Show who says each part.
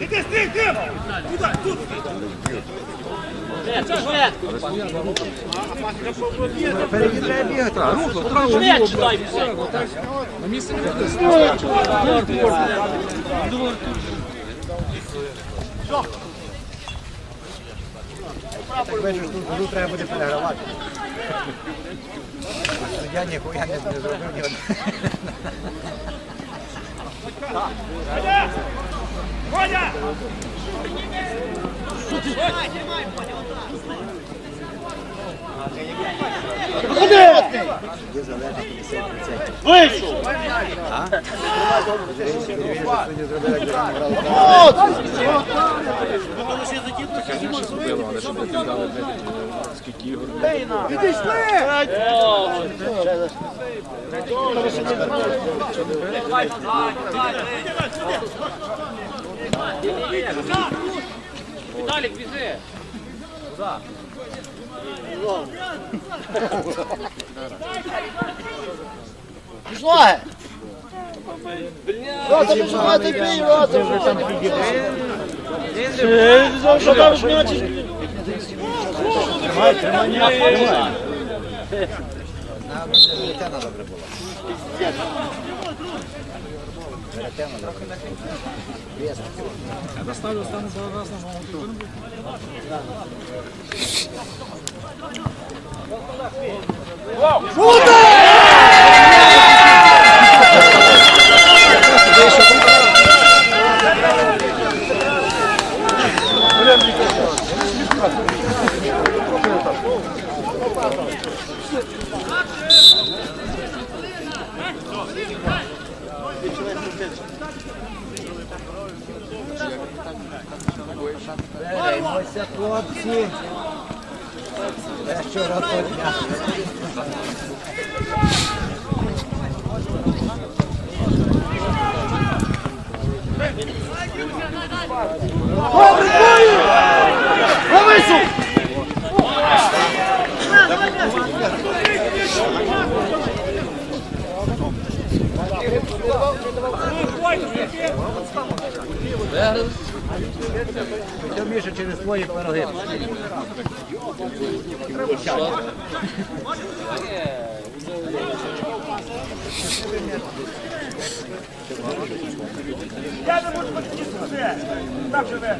Speaker 1: Іди, стій, Дим! Туди, тут!
Speaker 2: Переді треба бігати.
Speaker 3: Швидше дай все.
Speaker 2: Так бачиш, тут воду треба буде перегравати. Я ніхуя не, зробив ні одного.
Speaker 1: Водя!
Speaker 2: Є залежно 50%.
Speaker 3: Вийшов.
Speaker 2: Сьогодні зробили.
Speaker 3: Віталік, біжи.
Speaker 4: Пішла! Рота починати бій, рота! Що там значить?
Speaker 2: Нам Веретена добре було. Веретена добре було. Весно. Беремося, хлопці. Це щороку дня. Ти вмієш через твої пироги.
Speaker 1: Я не можу почти! Так живе!